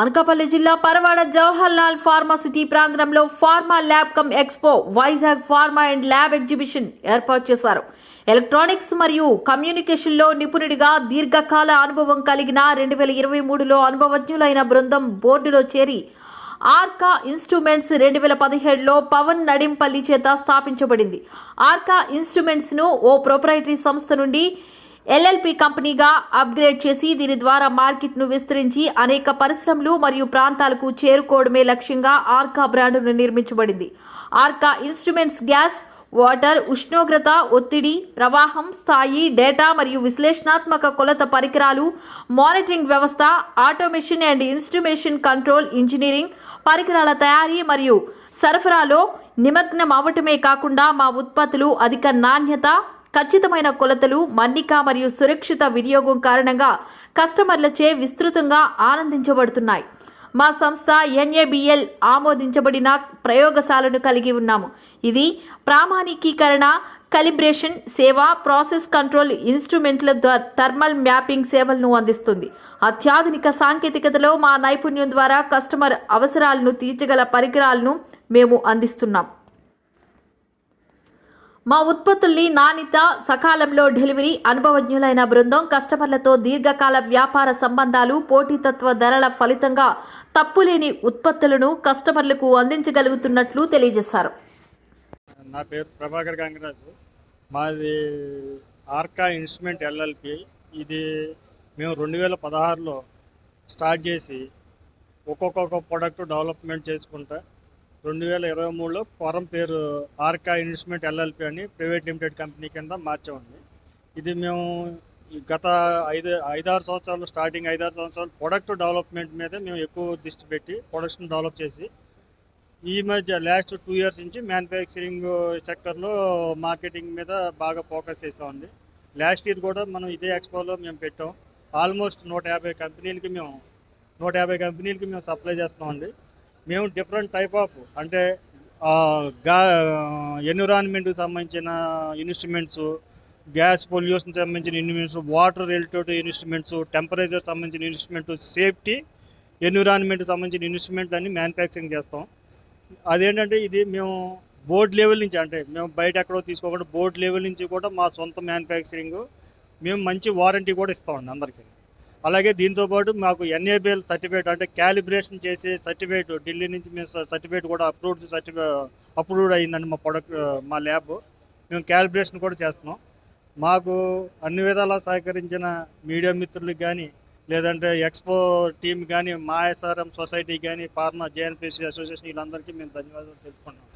అనకాపల్లి జిల్లా పరవాడ జవహర్ లాల్ ఫార్మాసిటీ ప్రాంగణంలో pharma lab cum expo Vizag pharma and lab exhibition ఏర్పాటు చేశారు. ఎలక్ట్రానిక్స్ మరియు కమ్యూనికేషన్లో నిపుణుడిగా దీర్ఘకాల అనుభవం కలిగిన రెండు వేల ఇరవై మూడులో అనుభవజ్ఞులైన బృందం బోర్డులో చేరి ఆర్కా ఇన్స్ట్రుమెంట్స్ రెండు వేల పదిహేడులో పవన్ నడింపల్లి చేత స్థాపించబడింది. ఆర్కా ఇన్స్ట్రుమెంట్స్ను ఓ ప్రొప్రైటరీ సంస్థ నుండి ఎల్ఎల్పి కంపెనీగా అప్గ్రేడ్ చేసి దీని ద్వారా మార్కెట్ను విస్తరించి అనేక పరిశ్రమలు మరియు ప్రాంతాలకు చేరుకోవడమే లక్ష్యంగా ఆర్కా బ్రాండును నిర్మించబడింది. ఆర్కా ఇన్స్ట్రుమెంట్స్ గ్యాస్ వాటర్ ఉష్ణోగ్రత ఒత్తిడి ప్రవాహం స్థాయి డేటా మరియు విశ్లేషణాత్మక కొలత పరికరాలు మానిటరింగ్ వ్యవస్థ automation and instrumentation control engineering పరికరాల తయారీ మరియు సరఫరాలో నిమగ్నం అవటమే కాకుండా మా ఉత్పత్తులు అధిక నాణ్యత ఖచ్చితమైన కొలతలు మన్నిక మరియు సురక్షిత వినియోగం కారణంగా కస్టమర్లచే విస్తృతంగా ఆనందించబడుతున్నాయి. మా సంస్థ ఎన్ఏబిఎల్ ఆమోదించబడిన ప్రయోగశాలను కలిగి ఉన్నాము. ఇది ప్రామాణికీకరణ కలిబ్రేషన్ సేవ ప్రాసెస్ కంట్రోల్ ఇన్స్ట్రుమెంట్ల ద్వారా థర్మల్ మ్యాపింగ్ సేవలను అందిస్తుంది. అత్యాధునిక సాంకేతికతలో మా నైపుణ్యం ద్వారా కస్టమర్ అవసరాలను తీర్చగల పరికరాలను మేము అందిస్తున్నాం. మా ఉత్పత్తుల్ని నాణ్యత సకాలంలో డెలివరీ అనుభవజ్ఞులైన బృందం కస్టమర్లతో దీర్ఘకాల వ్యాపార సంబంధాలు పోటీతత్వ ధరల ఫలితంగా తప్పులేని ఉత్పత్తులను కస్టమర్లకు అందించగలుగుతున్నట్లు తెలియజేశారు. నా పేరు ప్రభాకర్ గంగరాజు. మాది ఆర్కా ఇన్స్ట్రుమెంట్ ఎల్ఎల్పి. ఇది మేము రెండు వేల పదహారులో స్టార్ట్ చేసి ఒక్కొక్క ప్రోడక్ట్ డెవలప్మెంట్ చేసుకుంటా రెండు వేల ఇరవై మూడులో పొరం పేరు ఆర్కా ఇన్వెస్ట్మెంట్ ఎల్ఎల్పి అని ప్రైవేట్ లిమిటెడ్ కంపెనీ కింద మార్చామండి. ఇది మేము గత ఐదు ఐదారు సంవత్సరాలు స్టార్టింగ్ ఐదారు సంవత్సరాలు ప్రొడక్ట్ డెవలప్మెంట్ మీద మేము ఎక్కువ దృష్టి పెట్టి ప్రొడక్షన్ డెవలప్ చేసి ఈ మధ్య లాస్ట్ టూ ఇయర్స్ నుంచి మ్యానుఫ్యాక్చరింగ్ సెక్టర్లో మార్కెటింగ్ మీద బాగా ఫోకస్ చేసామండి. లాస్ట్ ఇయర్ కూడా మనం ఇదే ఎక్స్పోలో మేము పెట్టాం. ఆల్మోస్ట్ నూట యాభై కంపెనీలకి మేము నూట యాభై కంపెనీలకి మేము సప్లై చేస్తామండి మేము డిఫరెంట్ టైప్ ఆఫ్ అంటే గా ఎన్విరాన్మెంట్కి సంబంధించిన ఇన్స్ట్రుమెంట్స్ గ్యాస్ పొల్యూషన్ సంబంధించిన instruments water related instruments temperature సంబంధించిన ఇన్స్ట్రుమెంట్స్ సేఫ్టీ ఎన్విరాన్మెంట్ సంబంధించిన ఇన్స్ట్రుమెంట్ అన్ని మ్యానుఫ్యాక్చరింగ్ చేస్తాం. అదేంటంటే ఇది మేము బోర్డ్ లెవెల్ నుంచి అంటే మేము బయట ఎక్కడో తీసుకోకుండా బోర్డ్ లెవెల్ నుంచి కూడా మా సొంత మ్యానుఫ్యాక్చరింగ్ మేము మంచి వారంటీ కూడా ఇస్తామండి అందరికీ. అలాగే దీంతోపాటు మాకు ఎన్ఏబిఎల్ సర్టిఫికేట్ అంటే క్యాలిబ్రేషన్ చేసే సర్టిఫికేట్ ఢిల్లీ నుంచి మేము సర్టిఫికేట్ కూడా అప్రూవ్డ్ సర్టిఫి అప్రూవ్డ్ అయ్యిందండి మా ప్రొడక్ట్ మా ల్యాబ్. మేము క్యాలిబ్రేషన్ కూడా చేస్తున్నాం. మాకు అన్ని విధాలా సహకరించిన మీడియా మిత్రులకు కానీ లేదంటే ఎక్స్పో టీం కానీ మా ఎస్ఆర్ఎం సొసైటీ కానీ ఫార్మా జేఎన్పిసి అసోసియేషన్ వీళ్ళందరికీ మేము ధన్యవాదాలు తెలుపుకుంటున్నాం.